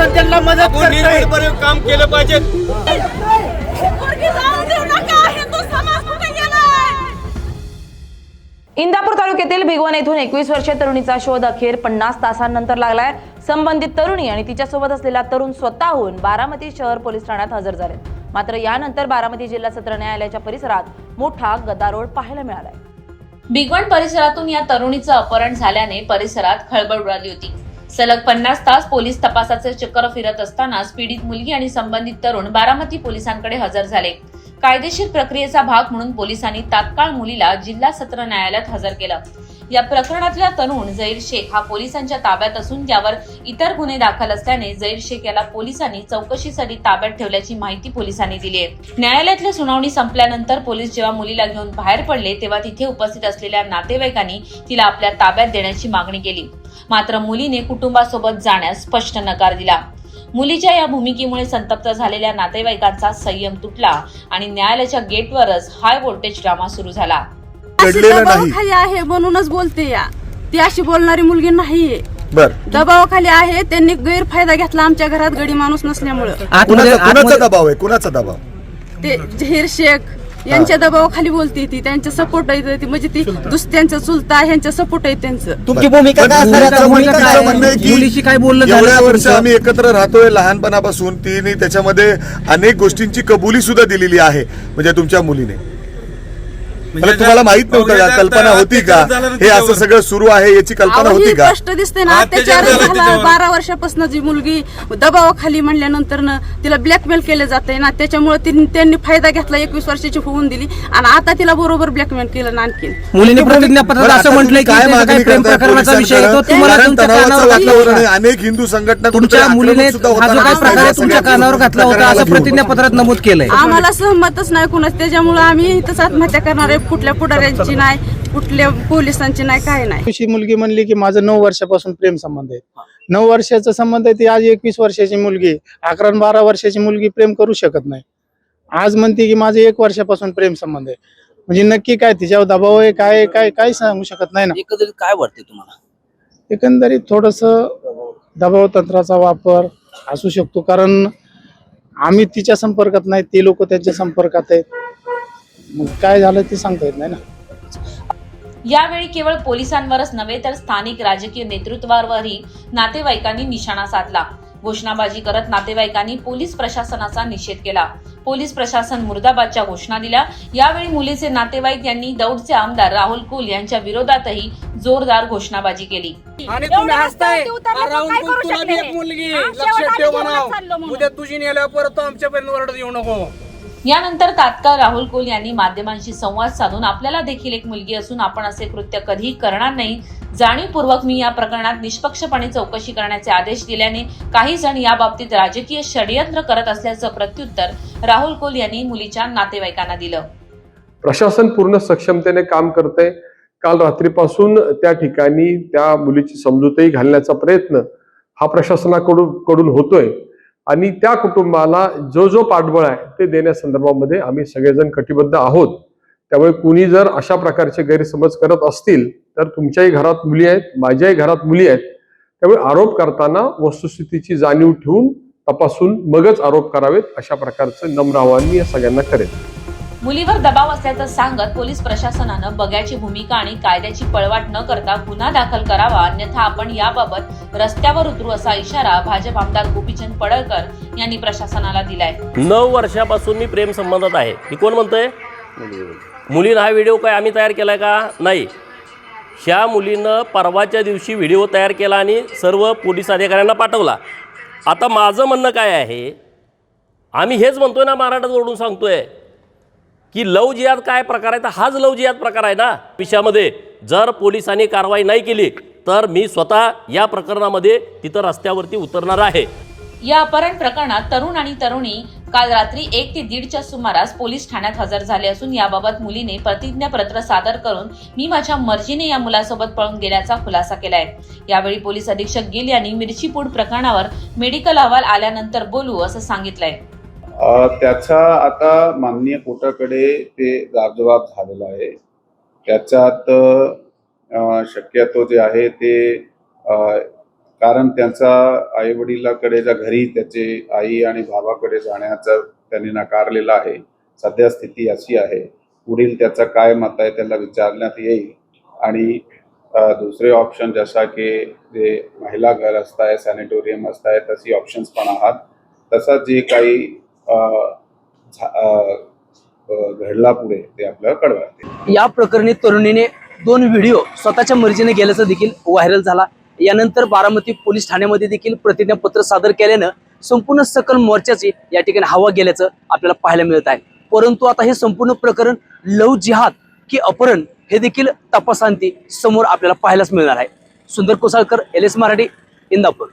मदत आपण करतोय. निर्भयपणे काम केलं पाहिजे. इंदापूर तालुक्यातील भिगवण येथून एकवीस वर्षीय तरुणीचा शोध अखेर पन्नास तासांनंतर लागलाय. संबंधित तरुणी आणि तिच्यासोबत असलेला तरुण स्वतःहून बारामती शहर पोलीस ठाण्यात हजर झाले मात्र यानंतर बारामती जिल्हा सत्र न्यायालयाच्या परिसरात मोठा गदारोळ पाहायला मिळालाय. भिगवण परिसरातून या तरुणीचं अपहरण झाल्याने परिसरात खळबळ उडाली होती. सलग पन्नास तास पोलीस तपासाचे चक्कर फिरत असताना पीडित मुलगी आणि संबंधित तरुण बारामती पोलिसांकडे हजर झाले. कायदेशीर प्रक्रियेचा भाग म्हणून पोलिसांनी तात्काळ मुलीला जिल्हा सत्र न्यायालयात हजर केलं. या प्रकरणातल्या तरुण जैर शेख हा पोलिसांच्या ताब्यात असून त्यावर इतर गुन्हे दाखल असल्याने जैर शेख याला पोलिसांनी चौकशीसाठी ताब्यात ठेवल्याची माहिती पोलिसांनी दिली आहे. न्यायालयातली सुनावणी संपल्यानंतर पोलीस जेव्हा मुलीला घेऊन बाहेर पडले तेव्हा तिथे उपस्थित असलेल्या नातेवाईकांनी तिला आपल्या ताब्यात देण्याची मागणी केली. मात्र मुलीने कुटुंबासोबत जाण्यास स्पष्ट नकार दिला. मुलीच्या या भूमिकेमुळे संतप्त झालेल्या नातेवाईकांचा संयम तुटला आणि न्यायालयाच्या गेटवरच हाय व्होल्टेज ड्रामा सुरू झाला. दबावाखाली आहे म्हणूनच बोलते या. ती अशी बोलणारी मुलगी नाहीये. बर. दबावाखाली आहे त्यांनी गैरफायदा घेतला आमच्या घरात गडी माणूस नसल्यामुळं. कुणाचा कुणाचा दबाव आहे? कुणाचा दबाव? ते झहीर शेख यांच्या दबावाखाली बोलते ती त्यांच्या सपोर्ट आहे ती म्हणजे ती दुसऱ्यांचं चुलता ह्यांच्या सपोर्ट आहे त्यांचं तुमची भूमिका काय असणार आहे? भूमिका म्हणणं आहे आहे? की मुलीशी काय बोलणं झालं एवढ्या का वर्ष तुमचं? आम्ही एकत्र राहतोय लहानपणापासून तिने त्याच्यामध्ये अनेक गोष्टींची कबुली सुद्धा दिलेली आहे म्हणजे तुमच्या मुलीने मला तुम्हाला माहीत नव्हतं का कल्पना होती का? हे असं सगळं सुरू आहे याची कल्पना होती का? स्पष्ट दिसते ना. अत्याचार. बारा वर्षापासून जी मुलगी दबावाखाली म्हणल्यानंतर न तिला ब्लॅकमेल केलं जातंय ना. त्याच्यामुळे तिने- त्यांनी फायदा घेतला. एकवीस वर्षाची होऊन दिली. आणि आता तिला बरोबर ब्लॅकमेल केलं ना आणखीन. मुलीने प्रतिज्ञापत्रात बरं, असं म्हटलंय काय मागणी प्रकरणाचा विषय वातावरण अनेक हिंदू संघटना तुमच्या मुलीने हा जो काही प्रकार तुमच्या कानावर घातला होता असं. प्रतिज्ञापत्रात नमूद केलंय. आम्हाला सहमतच नाही कुणाच त्याच्यामुळे आम्ही इथंच आत्महत्या करणार आहे. कुठल्या पुढाऱ्यांची नाही कुठल्या पोलिसांची नाही काय नाही. मुलगी म्हणली की माझं नऊ वर्षापासून प्रेम संबंध आहे. नऊ वर्षाचा संबंध आहे ती आज एकवीस वर्षाची मुलगी अकरा बारा वर्षाची मुलगी प्रेम करू शकत नाही. आज म्हणते की माझं एक वर्षापासून प्रेम संबंध आहे. म्हणजे नक्की काय तिच्यावर दबाव आहे काय काय काही सांगू शकत नाही ना. एकंदरीत काय वाटते तुम्हाला? एकंदरीत थोडस दबाव तंत्राचा वापर असू शकतो कारण आम्ही तिच्या संपर्कात नाही ते लोक त्यांच्या संपर्कात आहेत. मग काय झालं ते सांगता येत नाही ना. यावेळी केवळ पोलिसांवरच नव्हे तर स्थानिक राजकीय नेतृत्वावरही नातेवाईकांनी निशाणा साधला. घोषणाबाजी करत नातेवाईकांनी पोलीस प्रशासनाचा निषेध केला. पोलीस प्रशासन मुर्दाबादच्या घोषणा दिल्या. यावेळी मुलीचे नातेवाईक यांनी दौडचे आमदार राहुल कुल यांच्या विरोधातही जोरदार घोषणाबाजी केली. आणि तुम्ही हसताय. राहुल कुल, तुला? एक मुलगी. लक्षात ठेव. उद्या तुझी नेल्यावर परत तो आमच्यापर्यंत ओरडत येऊ नको. यानंतर तात्काळ राहुल कोल यांनी माध्यमांशी संवाद साधून आपल्याला देखील एक मुलगी असून आपण असे कृत्य कधीही करणार नाही. जाणीवपूर्वक मी या प्रकरणात निष्पक्षपणे चौकशी करण्याचे आदेश दिल्याने काही जण याबाबतीत राजकीय षडयंत्र करत असल्याचं प्रत्युत्तर राहुल कोल यांनी मुलीच्या नातेवाईकांना दिलं. प्रशासन पूर्ण सक्षमतेने काम करते काल रात्रीपासून त्या ठिकाणी त्या मुलीची समजूतही घालण्याचा प्रयत्न हा प्रशासनाकडून कडून होतोय. आणि त्या कुटुंबाला जो जो पाठबळ आहे ते देण्यासंदर्भामध्ये आम्ही सगळेजण कटिबद्ध आहोत. त्यामुळे कुणी जर अशा प्रकारचे गैरसमज करत असतील तर तुमच्याही घरात मुली आहेत माझ्याही घरात मुली आहेत. त्यामुळे आरोप करताना वस्तुस्थितीची जाणीव ठेवून तपासून मगच आरोप करावेत अशा प्रकारचं नम्र आवाहन मी या सगळ्यांना करेन. मुलीवर दबाव असल्याचं सांगत पोलीस प्रशासनानं बग्याची भूमिका आणि कायद्याची पळवाट न करता गुन्हा दाखल करावा अन्यथा आपण याबाबत रस्त्यावर उतरू असा इशारा भाजप आमदार गोपीचंद पडळकर यांनी प्रशासनाला दिलाय. नऊ वर्षापासून मी प्रेम संबंधात आहे. मी कोण म्हणतोय? मुलीनं हा व्हिडिओ काय आम्ही तयार केलाय का? नाही. ह्या मुलीनं परवाच्या दिवशी व्हिडिओ तयार केला आणि सर्व पोलीस अधिकाऱ्यांना पाठवला. आता माझं म्हणणं काय आहे? आम्ही हेच म्हणतोय ना महाराष्ट्रात ओरडून सांगतोय. की लव जिहाद काय प्रकार आहे? तर हाच लव जिहाद प्रकार आहे ना. विषयामध्ये जर पोलिसांनी कारवाई नाही केली तर मी स्वतः या प्रकरणामध्ये तिथं रस्त्यावरती उतरणार आहे. या अपहरण प्रकरणात तरुण आणि तरुणी काल रात्री एक ते दीडच्या सुमारास पोलीस ठाण्यात हजर झाले असून याबाबत मुलीने प्रतिज्ञापत्र सादर करून मी माझ्या मर्जीने या मुलासोबत पळून गेल्याचा खुलासा केलाय. यावेळी पोलीस अधीक्षक गिल यांनी मिरचीपूड प्रकरणावर मेडिकल अहवाल आल्यानंतर बोलू असं सांगितलंय. त्याचा आता माननीय कोर्टाकडे ते जाबजबाब झालेला आहे. त्याच्यात शक्यतो जे आहे ते कारण त्यांचा आई वडिलाकडे ज्या घरी त्याचे आई आणि भावाकडे जाण्याचा त्यांनी नाकारलेला आहे. सध्या स्थिती अशी आहे. पुढील त्याचा काय मत आहे त्याला विचारण्यात येईल. आणि दुसरे ऑप्शन जसा की जे महिला घर असताय सॅनिटोरियम असताय तशी ऑप्शन्स पण आहात. तसा जे काही घडला पुढे ते आपल्याला कळवा या प्रकरणी तरुणीने दोन व्हिडिओ स्वतःच्या मर्जीने गेल्याचा देखील व्हायरल झाला. यानंतर बारामती पोलीस ठाण्यामध्ये देखील प्रतिज्ञापत्र सादर केल्यानं संपूर्ण सकल मोर्चाची या ठिकाणी हवा गेल्याचं आपल्याला पाहायला मिळत आहे. परंतु आता हे संपूर्ण प्रकरण लव जिहाद की अपहरण हे देखील तपासांती समोर आपल्याला पाहायलाच मिळणार आहे. सुंदर कोसाळकर एल एस मराठी इंदापूर.